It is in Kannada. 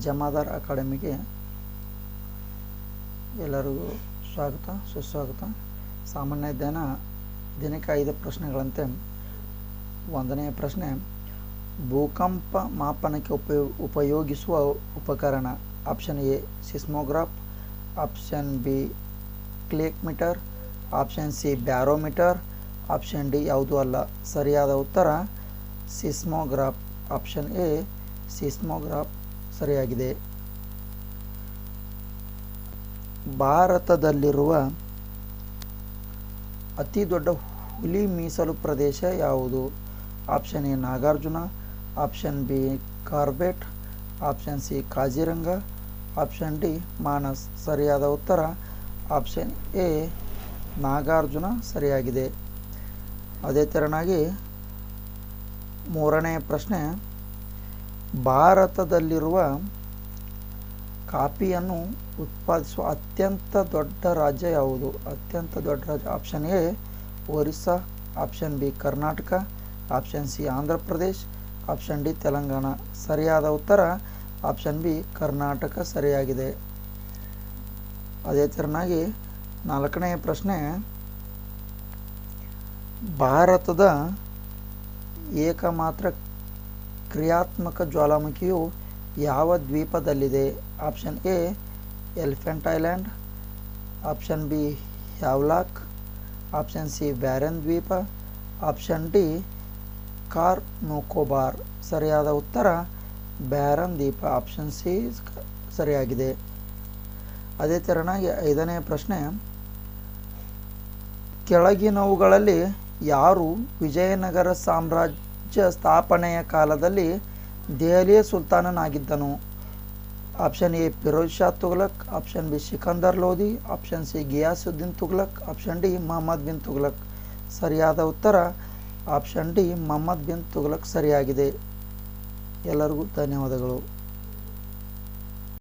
ಜಮಾದಾರ್ ಅಕಾಡೆಮಿಗೆ ಎಲ್ಲರಿಗೂ ಸ್ವಾಗತ, ಸುಸ್ವಾಗತ. ಸಾಮಾನ್ಯ ಜ್ಞಾನ ದಿನಕ್ಕೆ ಐದು ಪ್ರಶ್ನೆಗಳಂತೆ. ಒಂದನೆಯ ಪ್ರಶ್ನೆ, ಭೂಕಂಪ ಮಾಪನಕ್ಕೆ ಉಪಯೋ, ಉಪಯೋಗಿಸುವ ಉಪಕರಣ option A seismograph option B ಕ್ಲೇಕ್ meter option C barometer option D ಯಾವುದೂ ಅಲ್ಲ. ಸರಿಯಾದ ಉತ್ತರ ಸಿಸ್ಮೋಗ್ರಾಫ್ ಆಪ್ಷನ್ ಎ ಸಿಸ್ಮೋಗ್ರಾಫ್ ಸರಿಯಾಗಿದೆ. ಭಾರತದಲ್ಲಿರುವ ಅತಿ ದೊಡ್ಡ ಹುಲಿ ಮೀಸಲು ಪ್ರದೇಶ ಯಾವುದು? Option A Nagarjuna, option B Corbett, option C Kaziranga, option D Manas. ಸರಿಯಾದ ಉತ್ತರ? ಆಪ್ಷನ್ ಎ ನಾಗಾರ್ಜುನ ಸರಿಯಾಗಿದೆ. ಅದೇ ತೆರನಾಗಿ ಮೂರನೇ ಪ್ರಶ್ನೆ. ಭಾರತದಲ್ಲಿರುವ ಕಾಫಿಯನ್ನು ಉತ್ಪಾದಿಸುವ ಅತ್ಯಂತ ದೊಡ್ಡ ರಾಜ್ಯ ಯಾವುದು? ಅತ್ಯಂತ ದೊಡ್ಡ ರಾಜ್ಯ option A Orissa option B Karnataka option C Andhra Pradesh option D Telangana. ಸರಿಯಾದ ಉತ್ತರ ಆಪ್ಷನ್ ಬಿ ಕರ್ನಾಟಕ ಸರಿಯಾಗಿದೆ. ಅದೇ ತೆರನಾಗಿ ನಾಲ್ಕನೆಯ ಪ್ರಶ್ನೆ, ಭಾರತದ ಏಕಮಾತ್ರ ಕ್ರಿಯಾತ್ಮಕ ಜ್ವಾಲಾಮುಖಿಯು ಯಾವ ದ್ವೀಪದಲ್ಲಿದೆ? Option A, elephant island. Option B, Havelock. Option C, Barren ದ್ವೀಪ. ಆಪ್ಷನ್ ಡಿ ಕಾರ್ ನೋಕೋಬಾರ್ ಸರಿಯಾದ ಉತ್ತರ, ಬ್ಯಾರನ್ ದ್ವೀಪ. ಆಪ್ಷನ್ ಸಿ, ಸರಿಯಾಗಿದೆ. ಅದೇ ತೆರನಾಗಿ ಐದನೇ ಪ್ರಶ್ನೆ. ಕೆಳಗಿನವುಗಳಲ್ಲಿ ಯಾರು ವಿಜಯನಗರ ಸಾಮ್ರಾಜ್ಯ ಸ್ಥಾಪನೆಯ ಕಾಲದಲ್ಲಿ ದೆಹಲಿಯ ಸುಲ್ತಾನನಾಗಿದ್ದನು. Option A, Firoz Shah Tughlaq. Option B, Sikandar Lodi. Option C, Ghiyasuddin Tughlaq. Option D, Mohammad bin Tughlaq. ಸರಿಯಾದ ಉತ್ತರ, ಆಪ್ಷನ್ ಡಿ, ಮೊಹಮ್ಮದ್ ಬಿನ್ ತುಘಲಕ್ ಸರಿಯಾಗಿದೆ. ಎಲ್ಲರಿಗೂ ಧನ್ಯವಾದಗಳು.